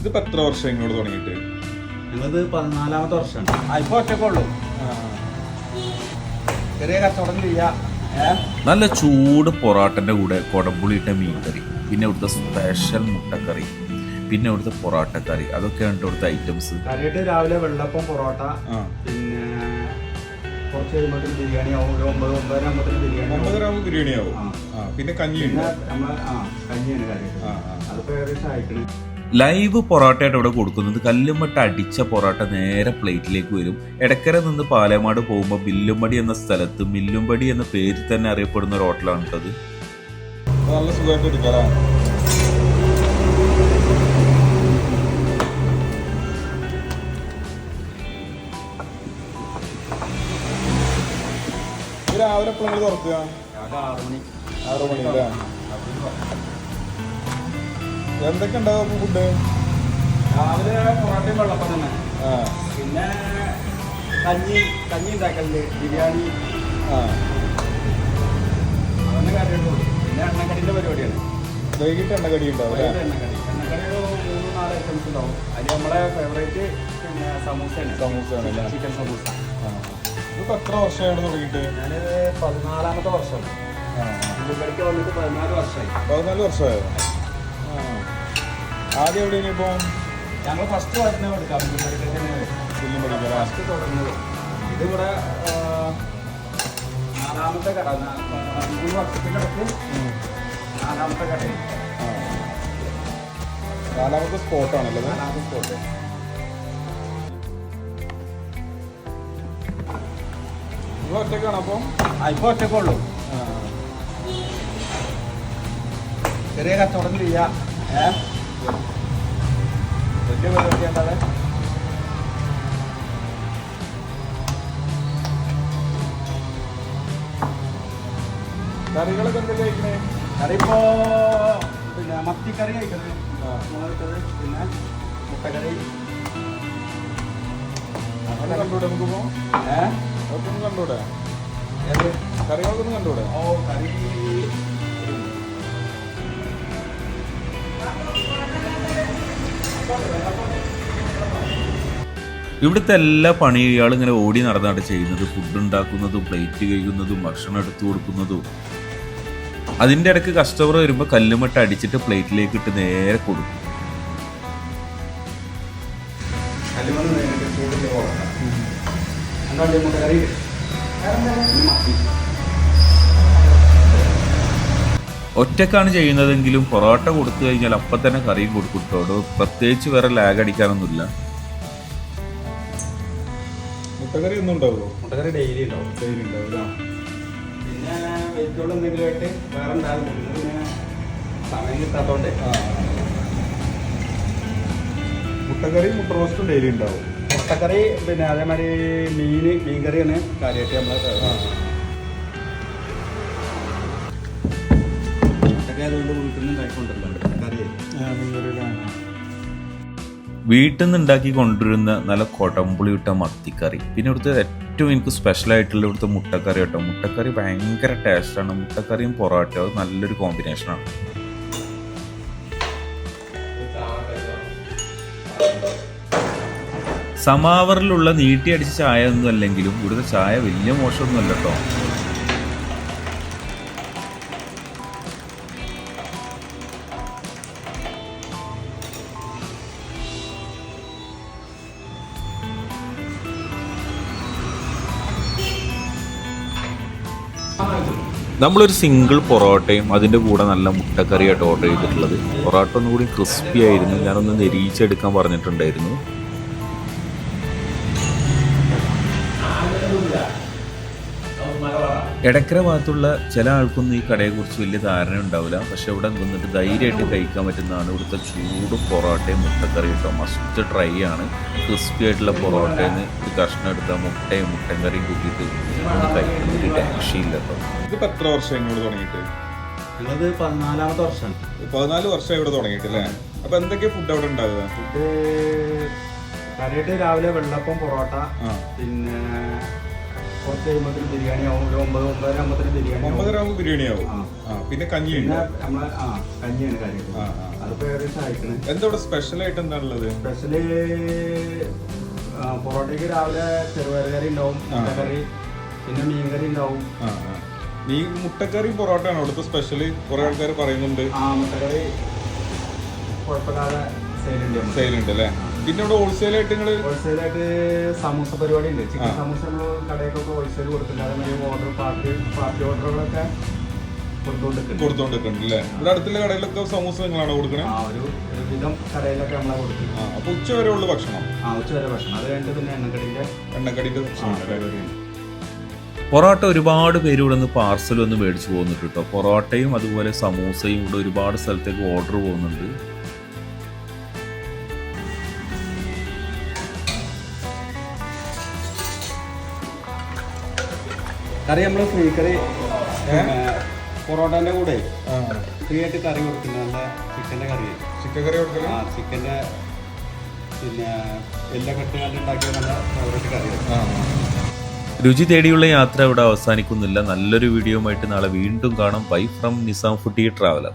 ഇതിപ്പോ എത്ര വർഷം ഇങ്ങോട്ട് തുടങ്ങിയിട്ട്? ഞങ്ങളത് പതിനാലാമത്തെ വർഷമാണ് ഇപ്പൊ ഒറ്റക്കുള്ളൂ ചെറിയ കച്ചവടം ചെയ്യാം. നല്ല ചൂട് പൊറാട്ടന്റെ കൂടെ കൊടമ്പുളിയിട്ട മീൻ കറി പിന്നെ ഇവിടുത്തെ സ്പെഷ്യൽ മുട്ടക്കറി പിന്നെ ഇവിടുത്തെ കറി. അതൊക്കെയാണ് ഇവിടുത്തെ ഐറ്റംസ് കറിയിട്ട് രാവിലെ വെള്ളപ്പം പൊറോട്ട പിന്നെ കുറച്ച് കഴിയുമ്പോഴത്തേക്ക് ബിരിയാണി ആവും. ഒരു ഒമ്പത് ഒമ്പതര ബിരിയാണി ആവും. ഒമ്പതര ബിരിയാണി ആവും. ആ. പിന്നെ കഞ്ഞിയുണ്ട്. പിന്നെ നമ്മൾ ആ കഞ്ഞിയാണ് കാര്യമായിട്ട് ആ, ആ. അതിപ്പോ ഏകദേശം ആയിക്കണ്. ലൈവ് പൊറോട്ടയായിട്ട് ഇവിടെ കൊടുക്കുന്നത് കല്ലുമട്ട അടിച്ച പൊറോട്ട നേരെ പ്ലേറ്റിലേക്ക് വരും. എടക്കര നിന്ന് പാലമാട് പോകുമ്പോൾ ബില്ലുംപടി എന്ന സ്ഥലത്ത് മില്ലുംപടി എന്ന പേരിൽ തന്നെ അറിയപ്പെടുന്ന ഒരു ഹോട്ടലാണ് കേട്ടത് നല്ല സുഖമായിട്ട് എടുക്കാം രാവിലെ എപ്പോഴും തുറക്കുക? ആറ് മണി. ആറ് മണി അല്ലേ? എന്തൊക്കെ ഉണ്ടാവും ഫുഡ്? രാവിലെ പൊറോട്ടയും വെള്ളപ്പം തന്നെ. പിന്നെ കഞ്ഞി കഞ്ഞി ഉണ്ടാക്കലുണ്ട്. ബിരിയാണി. അതൊന്നും കാര്യമുള്ളൂ പിന്നെ എണ്ണക്കടിന്റെ പരിപാടിയാണ്. വൈകിട്ട് എണ്ണക്കടി ഉണ്ടാവും എണ്ണക്കടി. എണ്ണക്കടി മൂന്ന് നാല് ഐറ്റംസ് ഉണ്ടാവും. അതിൽ നമ്മളെ ഫേവറേറ്റ് പിന്നെ സമൂസയാണ്. സമൂസയാണ് ചിക്കൻ സമൂസ. ആ. ഇതിപ്പോ എത്ര വർഷമായിട്ട് തുടങ്ങിയിട്ട്? ഞാൻ പതിനാലാമത്തെ വർഷം ആ. വന്നിട്ട് പതിനാല് വർഷമായി. പതിനാല് വർഷമായോ? ആദ്യം എവിടെ ഇനിയിപ്പോ? ഞങ്ങൾ ഫസ്റ്റ് വരുന്ന എടുക്കാം. പുല്ലും പഠിക്കാം ഫസ്റ്റ് തുടങ്ങുന്നത്. ഇതിവിടെ നാലാമത്തെ കട. മൂന്ന് വർഷത്തിന്റെ അടുത്ത് നാലാമത്തെ കട. നാലാമത്തെ സ്പോട്ടാണല്ലോ നാലാമത്തെ സ്പോട്ട് ഒറ്റക്കാണ് അപ്പം? ആ ഇപ്പോൾ ഒറ്റക്കുള്ളൂ ചെറിയ കച്ചവടം ചെയ്യാം. ഏ? വലിയ പരിപാടി ചെയ്യേണ്ടത് കറികളൊക്കെ എന്തൊക്കെ കഴിക്കണേ? കറിപ്പോ പിന്നെ മത്തിക്കറി കഴിക്കണേ. മുളകിട്ടത് പിന്നെ മുട്ടക്കറി. അങ്ങനെ കണ്ടൂടെ നമുക്കിപ്പോ ഏഹ് അതൊക്കെ ഒന്ന് കണ്ടൂടെ കറികളൊക്കെ ഒന്ന് കണ്ടൂടെ ഓ കറി ഇവിടുത്തെ എല്ലാ പണിയും ഇയാൾ ഇങ്ങനെ ഓടി നടന്നാണ് ചെയ്യുന്നത്. ഫുഡ് ഉണ്ടാക്കുന്നതും പ്ലേറ്റ് കഴിക്കുന്നതും ഭക്ഷണം എടുത്തു കൊടുക്കുന്നതും. അതിന്റെ ഇടയ്ക്ക് കസ്റ്റമർ വരുമ്പോൾ കല്ലുമട്ട അടിച്ചിട്ട് പ്ലേറ്റിലേക്ക് ഇട്ട് നേരെ കൊടുക്കും. കല്ലുമണ്ണ് ഒറ്റക്കാണ് ചെയ്യുന്നതെങ്കിലും പൊറോട്ട കൊടുത്തു കഴിഞ്ഞാൽ അപ്പം തന്നെ കറിയും കൊടുക്കുട്ടോട് കേട്ടോ പ്രത്യേകിച്ച് വേറെ ലാഗ് അടിക്കാനൊന്നുമില്ല. മുട്ടക്കറി ഒന്നും ഉണ്ടാവുമോ? മുട്ടക്കറി ഡെയിലി ഉണ്ടാവും. ഡെയിലി ഉണ്ടാവും പിന്നെ വെജിറ്റബിൾ എന്തെങ്കിലും ആയിട്ട് വേറെ ഉണ്ടാകും പിന്നെ സമയം കിട്ടാത്തോണ്ട്. മുട്ടക്കറി മുട്ട റോസ്റ്റും ഡെയിലി ഉണ്ടാവും. മുട്ടക്കറി പിന്നെ അതേമാതിരി മീൻ മീൻ മീൻകറിയാണ് കാര്യമായിട്ട് നമ്മൾ നിന്ന് വീട്ടിൽ നിന്ന് ഉണ്ടാക്കി കൊണ്ടുവരുന്ന നല്ല കൊടമ്പുളി ഇട്ട മത്തിക്കറി. പിന്നെ ഇവിടുത്തെ ഏറ്റവും എനിക്ക് സ്പെഷ്യൽ ആയിട്ടുള്ള ഇവിടുത്തെ മുട്ടക്കറി കേട്ടോ. മുട്ടക്കറി ഭയങ്കര ടേസ്റ്റാണ് മുട്ടക്കറിയും പൊറോട്ടയും അത് നല്ലൊരു കോമ്പിനേഷനാണ് സമാവറിലുള്ള നീട്ടിയടിച്ച ചായ ഒന്നും അല്ലെങ്കിലും ഇവിടുത്തെ ചായ വലിയ മോശമൊന്നുമല്ല കേട്ടോ. നമ്മളൊരു സിംഗിൾ പൊറോട്ടയും അതിന്റെ കൂടെ നല്ല മുട്ടക്കറിയായിട്ട് ഓർഡർ ചെയ്തിട്ടുള്ളത്. പൊറോട്ട ഒന്നുകൂടി ക്രിസ്പി ആയിരുന്നു. ഞാനൊന്ന് നിരീക്ഷിച്ചെടുക്കാൻ പറഞ്ഞിട്ടുണ്ടായിരുന്നു. ഇടക്കര ഭാഗത്തുള്ള ചില ആൾക്കൊന്നും ഈ കടയെക്കുറിച്ച് വലിയ ധാരണ ഉണ്ടാവില്ല. പക്ഷെ ഇവിടെ നിന്നിട്ട് ധൈര്യമായിട്ട് കഴിക്കാൻ പറ്റുന്നതാണ് ഇവിടുത്തെ ചൂട് പൊറോട്ടയും മുട്ടക്കറിയും കേട്ടോ. മസ്റ്റ് ട്രൈ ആണ്. ക്രിസ്പി ആയിട്ടുള്ള പൊറോട്ടയിൽ നിന്ന് ഒരു കഷ്ണം എടുത്ത മുട്ടയും മുട്ടൻ കറിയും കൂട്ടിയിട്ട് ഒന്ന് കഴിക്കുന്ന ഒരു രക്ഷയില്ല കേട്ടോ. ഇതിപ്പോ എത്ര വർഷം ഇങ്ങോട്ട് തുടങ്ങിയിട്ട്? ഞങ്ങളത് പതിനാലാമത്തെ വർഷം പതിനാല് വർഷം ഇവിടെ തുടങ്ങിയിട്ടില്ലേ? അപ്പൊ എന്തൊക്കെയാ ഫുഡ് അവിടെ ഉണ്ടാവുക? ഫുഡ് കാര്യമായിട്ട് രാവിലെ വെള്ളപ്പം പൊറോട്ട പിന്നെ കുറച്ച് കഴിയുമ്പോഴത്തേന് ബിരിയാണി ആവും. ഒരു ഒമ്പത് ഒമ്പതര ആകുമ്പോഴത്തേന് ബിരിയാണി ആവും. ഒമ്പതര ആകുമ്പോൾ ബിരിയാണി ആവും. ആ. ആ പിന്നെ കഞ്ഞിയുണ്ട് പിന്നെ നമ്മളെ ആ കഞ്ഞിയാണ് കാര്യമായിട്ട് ആ, ആ. അതിപ്പോ ഏകദേശം അയക്കണേ എന്താ ഇവിടെ സ്പെഷ്യൽ ആയിട്ട് എന്താണുള്ളത് സ്പെഷ്യൽ പൊറോട്ടയ്ക്ക് രാവിലെ ചെറുപയർ കറി ഉണ്ടാവും മുട്ടക്കറി പിന്നെ മീൻകറി ഉണ്ടാവും. ആ ആ. ഈ മുട്ടക്കറി പൊറോട്ട ആണ് അവിടുത്തെ സ്പെഷ്യൽ കുറെ ആൾക്കാർ പറയുന്നുണ്ട്. ആ മുട്ടക്കറി കുഴപ്പമില്ലാതെ സെയിലുണ്ട്. സെയിൽ ഉണ്ട് അല്ലേ? പിന്നെ ഇവിടെ ഹോൾസെയിൽ ആയിട്ട് നിങ്ങൾ ഹോൾസെയിൽ ആയിട്ട് സമൂസ പരിപാടി ഉണ്ട് ചിക്കൻ. സമൂസ നമ്മൾ കടയൊക്കെ ഹോൾസെയിൽ കൊടുത്തില്ല അതേമാതിരി ഓർഡർ പാർട്ടി പാർട്ടി ഓർഡറുകളൊക്കെ കൊടുത്തോണ്ടിരിക്കുന്നുണ്ട്. അല്ലേ? ഇവിടെ അടുത്തുള്ള കടയിലൊക്കെ സമൂസ നിങ്ങളാണ് കൊടുക്കണേ? ആ ഒരു ഒരു വിധം കടയിലൊക്കെ നമ്മളെ കൊടുക്കുന്നത്. അപ്പൊ ഉച്ച വരെ ഉള്ള ഭക്ഷണം? ആ ഉച്ച വരെ ഭക്ഷണം. അത് കഴിഞ്ഞിട്ട് പിന്നെ എണ്ണക്കടിന്റെ എണ്ണക്കടിന്റെ ഭക്ഷണം പൊറോട്ട ഒരുപാട് പേര് ഇവിടെ നിന്ന് പാർസൽ ഒന്ന് മേടിച്ചു പോകുന്നുണ്ട് കേട്ടോ. പൊറോട്ടയും അതുപോലെ സമൂസയും ഇവിടെ ഒരുപാട് സ്ഥലത്തേക്ക് ഓർഡർ പോകുന്നുണ്ട്. കറി നമ്മൾ ഫ്രീ കറി പൊറോട്ടന്റെ പൊറോട്ടന്റെ കൂടെ ആ. ഫ്രീ ആയിട്ട് കറി കൊടുക്കുന്നത് നല്ല ചിക്കന്റെ കറി. ചിക്കൻ കറി കൊടുക്കുന്നത് ആ ചിക്കന്റെ പിന്നെ എല്ലാ കെട്ട് ഉണ്ടാക്കിയ നല്ല ഫേവറേറ്റ് രുചി തേടിയുള്ള യാത്ര ഇവിടെ അവസാനിക്കുന്നില്ല. നല്ലൊരു വീഡിയോ ആയിട്ട് നാളെ വീണ്ടും കാണാം. Bye from Nizam foodie traveller